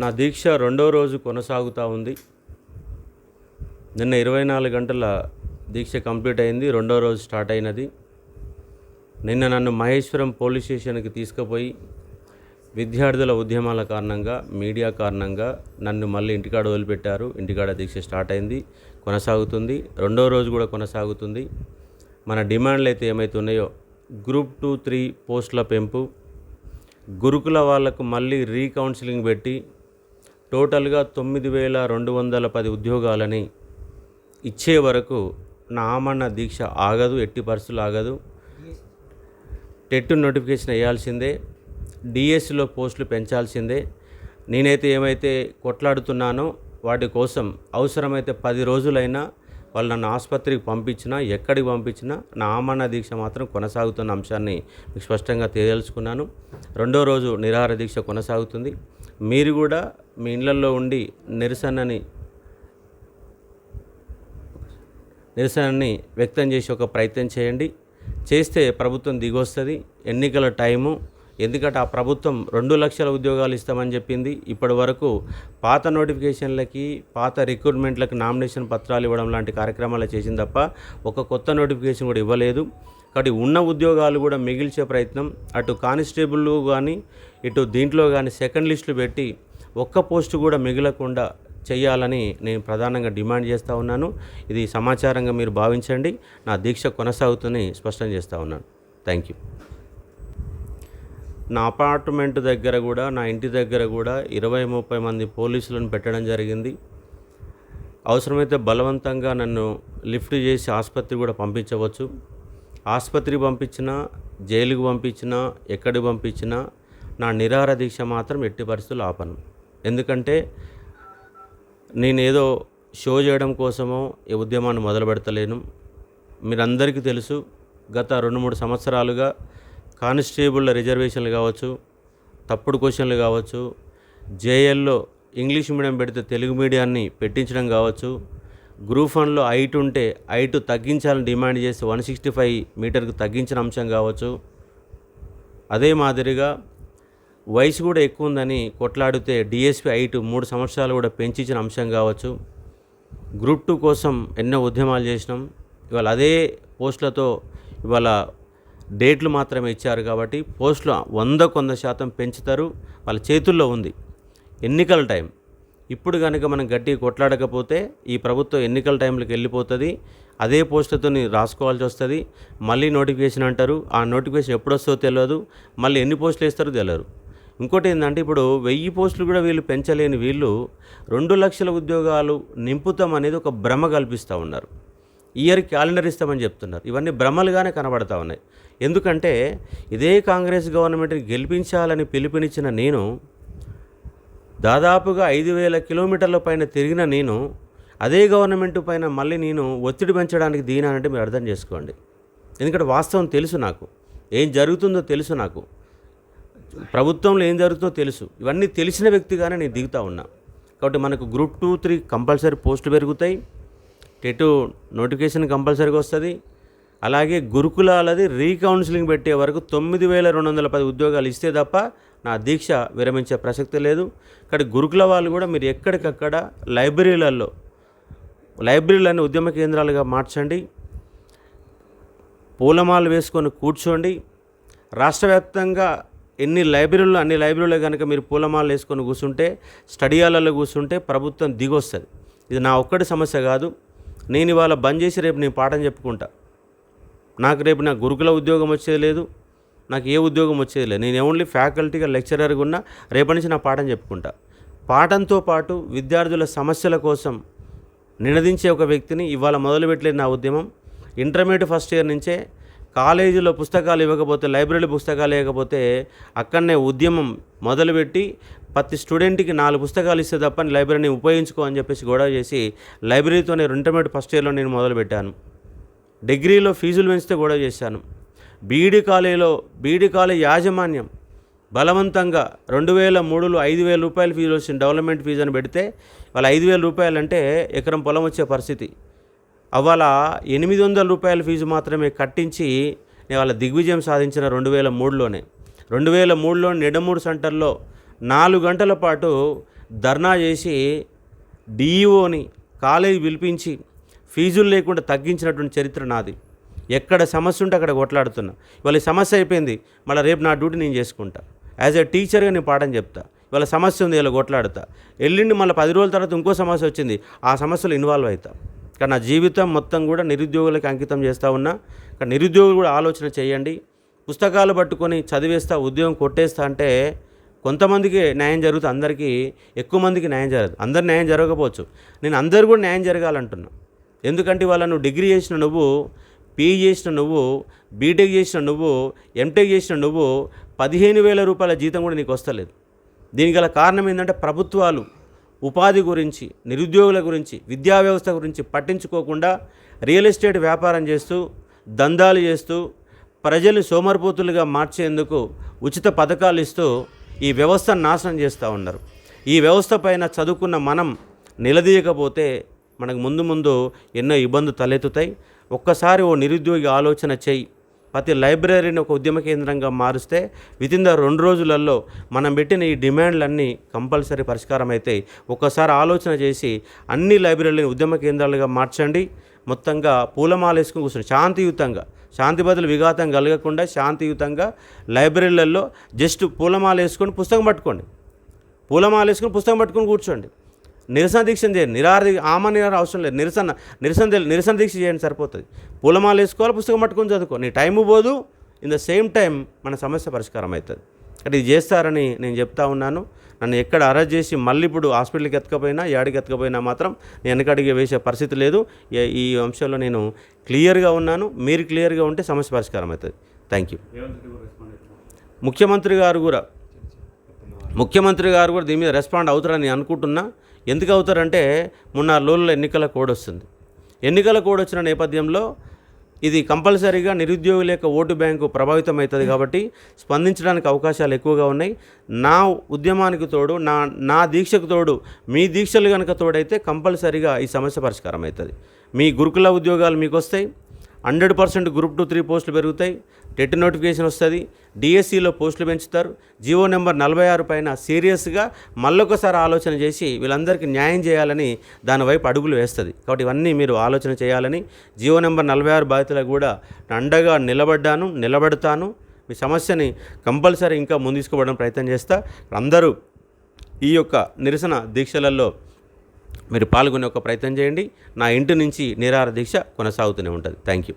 నా దీక్ష రెండో రోజు కొనసాగుతూ ఉంది. నిన్న ఇరవై నాలుగు గంటల దీక్ష కంప్లీట్ అయింది రెండో రోజు స్టార్ట్ అయినది. నిన్న నన్ను మహేశ్వరం పోలీస్ స్టేషన్కి తీసుకుపోయి విద్యార్థుల ఉద్యమాల కారణంగా మీడియా కారణంగా నన్ను మళ్ళీ ఇంటికాడ వదిలిపెట్టారు. ఇంటికాడ దీక్ష స్టార్ట్ అయింది కొనసాగుతుంది రెండో రోజు కూడా కొనసాగుతుంది. మన డిమాండ్లు అయితే ఏమైతే ఉన్నాయో గ్రూప్ టూ త్రీ పోస్టుల పెంపు గురుకుల వాళ్ళకు మళ్ళీ రీకౌన్సిలింగ్ పెట్టి టోటల్గా తొమ్మిది వేల రెండు వందల పది ఉద్యోగాలని ఇచ్చే వరకు నా దీక్ష ఆగదు ఎట్టి పరిస్థితులు ఆగదు. టెట్ నోటిఫికేషన్ వేయాల్సిందే డిఎస్సిలో పోస్టులు పెంచాల్సిందే. నేనైతే ఏమైతే కొట్లాడుతున్నానో వాటి కోసం అవసరమైతే పది రోజులైనా వాళ్ళు నన్ను ఆసుపత్రికి పంపించినా ఎక్కడికి పంపించినా నా ఆమరణ దీక్ష మాత్రం కొనసాగుతున్న అంశాన్ని మీకు స్పష్టంగా తెలియదలుచుకున్నాను రెండో రోజు నిరాహార దీక్ష కొనసాగుతుంది. మీరు కూడా మీ ఇళ్ళలో ఉండి నిరసనని నిరసనని వ్యక్తం చేసి ఒక ప్రయత్నం చేయండి. చేస్తే ప్రభుత్వం దిగొస్తుంది. ఎన్నికల టైము ఎందుకంటే ఆ ప్రభుత్వం రెండు లక్షల ఉద్యోగాలు ఇస్తామని చెప్పింది. ఇప్పటి వరకు పాత నోటిఫికేషన్లకి పాత రిక్రూట్మెంట్లకు నామినేషన్ పత్రాలు ఇవ్వడం లాంటి కార్యక్రమాలు చేసింది తప్ప ఒక కొత్త నోటిఫికేషన్ కూడా ఇవ్వలేదు. కాబట్టి ఉన్న ఉద్యోగాలు కూడా మిగిల్చే ప్రయత్నం. అటు కానిస్టేబుల్ కానీ ఇటు దీంట్లో కానీ సెకండ్ లిస్టులు పెట్టి ఒక్క పోస్టు కూడా మిగలకుండా చేయాలని నేను ప్రధానంగా డిమాండ్ చేస్తూ ఉన్నాను. ఇది సమాచారంగా మీరు భావించండి. నా దీక్ష కొనసాగుతుందని స్పష్టం చేస్తూ ఉన్నాను. Thank you. నా అపార్ట్మెంట్ దగ్గర కూడా నా ఇంటి దగ్గర కూడా ఇరవై ముప్పై మంది పోలీసులను పెట్టడం జరిగింది. అవసరమైతే బలవంతంగా నన్ను లిఫ్ట్ చేసి ఆసుపత్రి కూడా పంపించవచ్చు. ఆసుపత్రికి పంపించినా జైలుకు పంపించినా ఎక్కడికి పంపించినా నా నిరార దీక్ష మాత్రం ఎట్టి పరిస్థితులు ఆపను. ఎందుకంటే నేనేదో షో చేయడం కోసమో ఈ ఉద్యమాన్ని మొదలు పెడతలేను మీరందరికీ తెలుసు గత రెండు మూడు సంవత్సరాలుగా కానిస్టేబుళ్ళ రిజర్వేషన్లు కావచ్చు తప్పుడు క్వశ్చన్లు కావచ్చు జేఎల్లో ఇంగ్లీష్ మీడియం పెడితే తెలుగు మీడియాన్ని పెట్టించడం కావచ్చు గ్రూప్ వన్లో హైట్ ఉంటే హైట్ తగ్గించాలని డిమాండ్ చేసి వన్ సిక్స్టీ ఫైవ్ మీటర్కి తగ్గించిన అంశం కావచ్చు. అదే మాదిరిగా వయసు కూడా ఎక్కువ ఉందని కొట్లాడితే డిఎస్పి హైట్ మూడు సంవత్సరాలు కూడా పెంచించిన అంశం కావచ్చు. గ్రూప్ టూ కోసం ఎన్నో ఉద్యమాలు చేసినాం. ఇవాళ అదే పోస్టులతో ఇవాళ డేట్లు మాత్రమే ఇచ్చారు కాబట్టి పోస్టులు వంద కొంద శాతం పెంచుతారు. వాళ్ళ చేతుల్లో ఉంది. ఎన్నికల టైం. ఇప్పుడు కనుక మనం గట్టిగా కొట్లాడకపోతే ఈ ప్రభుత్వం ఎన్నికల టైంలోకి వెళ్ళిపోతుంది. అదే పోస్టులతో రాసుకోవాల్సి వస్తుంది. మళ్ళీ నోటిఫికేషన్ అంటారు. ఆ నోటిఫికేషన్ ఎప్పుడు వస్తుందో తెలియదు మళ్ళీ ఎన్ని పోస్టులు వేస్తారో తెలియరు ఇంకోటి ఏంటంటే ఇప్పుడు వెయ్యి పోస్టులు కూడా వీళ్ళు పెంచలేని వీళ్ళు రెండు లక్షల ఉద్యోగాలు నింపుతాం అనేది ఒక భ్రమ కల్పిస్తూ ఉన్నారు. ఇయర్ క్యాలెండర్ ఇస్తామని చెప్తున్నారు. ఇవన్నీ భ్రమలుగానే కనబడతా ఉన్నాయి. ఎందుకంటే ఇదే కాంగ్రెస్ గవర్నమెంట్ని గెలిపించాలని పిలుపునిచ్చిన నేను దాదాపుగా ఐదు వేల కిలోమీటర్ల పైన తిరిగిన నేను అదే గవర్నమెంట్ పైన మళ్ళీ నేను ఒత్తిడి పెంచడానికి దీనానంటే మీరు అర్థం చేసుకోండి. ఎందుకంటే వాస్తవం తెలుసు నాకు. ఏం జరుగుతుందో తెలుసు నాకు. ప్రభుత్వంలో ఏం జరుగుతుందో తెలుసు. ఇవన్నీ తెలిసిన వ్యక్తిగానే నేను దిగుతా ఉన్నా. కాబట్టి మనకు గ్రూప్ టూ త్రీ కంపల్సరీ పోస్టులు పెరుగుతాయి. టెటు నోటిఫికేషన్ కంపల్సరీగా వస్తుంది. అలాగే గురుకులాలది రీకౌన్సిలింగ్ పెట్టే వరకు తొమ్మిది వేల రెండు వందల పది ఉద్యోగాలు ఇస్తే తప్ప నా దీక్ష విరమించే ప్రసక్తి లేదు. ఇక్కడ గురుకుల వాళ్ళు కూడా మీరు ఎక్కడికక్కడ లైబ్రరీలలో లైబ్రరీలన్నీ ఉద్యమ కేంద్రాలుగా మార్చండి. పూలమాలు వేసుకొని కూర్చోండి. రాష్ట్ర వ్యాప్తంగా ఎన్ని లైబ్రరీలు అన్ని లైబ్రరీలో కనుక మీరు పూలమాలు వేసుకొని కూర్చుంటే స్టడీయాలలో కూర్చుంటే ప్రభుత్వం దిగొస్తుంది. ఇది నా ఒక్కటి సమస్య కాదు. నేను ఇవాళ బంద్ చేసి రేపు నేను పాఠం చెప్పుకుంటా. నాకు రేపు నా గురుకుల ఉద్యోగం వచ్చేది లేదు నాకు ఏ ఉద్యోగం వచ్చేది లేదు. నేను ఓన్లీ ఫ్యాకల్టీగా లెక్చరర్గా ఉన్నా రేపటి నుంచి నా పాఠం చెప్పుకుంటా. పాఠంతో పాటు విద్యార్థుల సమస్యల కోసం నినదించే ఒక వ్యక్తిని ఇవాళ మొదలుపెట్టలేదు నా ఉద్యమం. ఇంటర్మీడియట్ ఫస్ట్ ఇయర్ నుంచే కాలేజీలో పుస్తకాలు ఇవ్వకపోతే లైబ్రరీ పుస్తకాలు ఇవ్వకపోతే అక్కడనే ఉద్యమం మొదలుపెట్టి ప్రతి స్టూడెంట్కి నాలుగు పుస్తకాలు ఇస్తే తప్ప లైబ్రరీని ఉపయోగించుకో అని చెప్పేసి గొడవ చేసి లైబ్రరీతోనే ఇంటర్మీడియట్ ఫస్ట్ ఇయర్లో నేను మొదలుపెట్టాను. డిగ్రీలో ఫీజులు పెంచితే గొడవ చేశాను. బీఈడి కాలేజీలో బీఈడి కాలేజ్ యాజమాన్యం బలవంతంగా రెండు వేల మూడులో ఐదు వేల రూపాయల ఫీజు వచ్చిన డెవలప్మెంట్ ఫీజు అని పెడితే వాళ్ళ ఐదు వేల రూపాయలు అంటే ఎకరం పొలం వచ్చే పరిస్థితి. అవాళ ఎనిమిది వందల రూపాయల ఫీజు మాత్రమే కట్టించి నేను వాళ్ళ దిగ్విజయం సాధించిన రెండు వేల మూడులోనే. రెండు వేల మూడులో నిడమూడు సెంటర్లో నాలుగు గంటల పాటు ధర్నా చేసి డిఈఓని కాలేజీ పిలిపించి ఫీజులు లేకుండా తగ్గించినటువంటి చరిత్ర నాది. ఎక్కడ సమస్య ఉంటే అక్కడ కొట్లాడుతున్నా. ఇవాళ సమస్య అయిపోయింది. మళ్ళీ రేపు నా డ్యూటీ నేను చేసుకుంటా. యాజ్ ఎ టీచర్గా నేను పాఠం చెప్తా. ఇవాళ సమస్య ఉంది ఇలా కొట్లాడతా. ఎల్లుండి మళ్ళీ పది రోజుల తర్వాత ఇంకో సమస్య వచ్చింది. ఆ సమస్యలో ఇన్వాల్వ్ అవుతా కానీ నా జీవితం మొత్తం కూడా నిరుద్యోగులకు అంకితం చేస్తూ ఉన్నా. కానీ నిరుద్యోగులు కూడా ఆలోచన చేయండి. పుస్తకాలు పట్టుకొని చదివేస్తా ఉద్యోగం కొట్టేస్తా అంటే కొంతమందికి న్యాయం జరుగుతుంది. అందరికీ ఎక్కువ మందికి న్యాయం జరగదు. అందరు న్యాయం జరగకపోవచ్చు. నేను అందరు కూడా న్యాయం జరగాలంటున్నాను ఎందుకంటే ఇవాళ నువ్వు డిగ్రీ చేసిన నువ్వు పీజీ చేసిన నువ్వు బీటెక్ చేసిన నువ్వు ఎంటెక్ చేసిన నువ్వు పదిహేను వేల రూపాయల జీతం కూడా నీకు వస్తలేదు. దీనికి గల కారణం ఏంటంటే ప్రభుత్వాలు ఉపాధి గురించి నిరుద్యోగుల గురించి విద్యా వ్యవస్థ గురించి పట్టించుకోకుండా రియల్ ఎస్టేట్ వ్యాపారం చేస్తూ దందాలు చేస్తూ ప్రజలు సోమరిపోతులుగా మార్చేందుకు ఉచిత పథకాలు ఇస్తూ ఈ వ్యవస్థను నాశనం చేస్తూ ఉన్నారు. ఈ వ్యవస్థ పైన చదువుకున్న మనం నిలదీయకపోతే మనకు ముందు ముందు ఎన్నో ఇబ్బందులు తలెత్తుతాయి. ఒక్కసారి ఓ నిరుద్యోగి ఆలోచన చేయి. ప్రతి లైబ్రరీని ఒక ఉద్యమ కేంద్రంగా మారుస్తే వితిన్ ద రెండు రోజులలో మనం పెట్టిన ఈ డిమాండ్లన్నీ కంపల్సరీ పరిష్కారం అవుతాయి ఒక్కసారి ఆలోచన చేసి అన్ని లైబ్రరీలను ఉద్యమ కేంద్రాలుగా మార్చండి. మొత్తంగా పూలమాల వేసుకుని కూర్చొని శాంతియుతంగా శాంతి బదులు విఘాతం కలగకుండా శాంతియుతంగా లైబ్రరీలలో జస్ట్ పూలమాల వేసుకొని పుస్తకం పట్టుకోండి. పూలమాల వేసుకొని పుస్తకం పట్టుకొని కూర్చోండి. నిరసన దీక్ష చేయండి. నిరార ఆమ నిరార అవసరం లేదు. నిరసన నిరసన నిరసన దీక్ష చేయండి సరిపోతుంది. పూలమాల వేసుకోవాలి పుస్తకం పట్టుకొని చదువుకో నీ టైము పోదు. ఇన్ ద సేమ్ టైం మన సమస్య పరిష్కారం అవుతుంది. అంటే ఇది చేస్తారని నేను చెప్తా ఉన్నాను. నన్ను ఎక్కడ అరెస్ట్ చేసి మళ్ళీ ఇప్పుడు హాస్పిటల్కి ఎత్తకపోయినా యాడికి ఎత్తకపోయినా మాత్రం నేను వెనకడిగి వేసే పరిస్థితి లేదు. ఈ అంశంలో నేను క్లియర్గా ఉన్నాను. మీరు క్లియర్గా ఉంటే సమస్య పరిష్కారం అవుతుంది. Thank you. ముఖ్యమంత్రి గారు కూడా ముఖ్యమంత్రి గారు కూడా దీని మీద రెస్పాండ్ అవుతారని అనుకుంటున్నా. ఎందుకు అవుతారంటే మొన్న లోన్ల ఎన్నికల కోడ్ వస్తుంది. ఎన్నికల కోడ్ వచ్చిన నేపథ్యంలో ఇది కంపల్సరీగా నిరుద్యోగుల యొక్క ఓటు బ్యాంకు ప్రభావితం అవుతుంది కాబట్టి స్పందించడానికి అవకాశాలు ఎక్కువగా ఉన్నాయి. నా ఉద్యమానికి తోడు నా నా దీక్షకు తోడు మీ దీక్షలు కనుక తోడైతే కంపల్సరీగా ఈ సమస్య పరిష్కారం అవుతుంది మీ గురుకుల ఉద్యోగాలు మీకు వస్తాయి hundred percent group two three పోస్టులు పెరుగుతాయి. టెట్ నోటిఫికేషన్ వస్తుంది. డిఎస్సిలో పోస్టులు పెంచుతారు. జీవో నెంబర్ నలభై ఆరు పైన సీరియస్గా మళ్ళొకసారి ఆలోచన చేసి వీళ్ళందరికీ న్యాయం చేయాలని దాని వైపు అడుగులు వేస్తుంది. కాబట్టి ఇవన్నీ మీరు ఆలోచన చేయాలని జీవో నెంబర్ నలభై ఆరు బాధితులకు కూడా అండగా నిలబడ్డాను నిలబడతాను. మీ సమస్యని కంపల్సరీ ఇంకా ముందు తీసుకోవడం ప్రయత్నం చేస్తా. అందరూ ఈ యొక్క నిరసన దీక్షలలో మీరు పాల్గొనే ఒక ప్రయత్నం చేయండి. నా ఇంటి నుంచి నిరాహార దీక్ష కొనసాగుతూనే ఉంటుంది. Thank you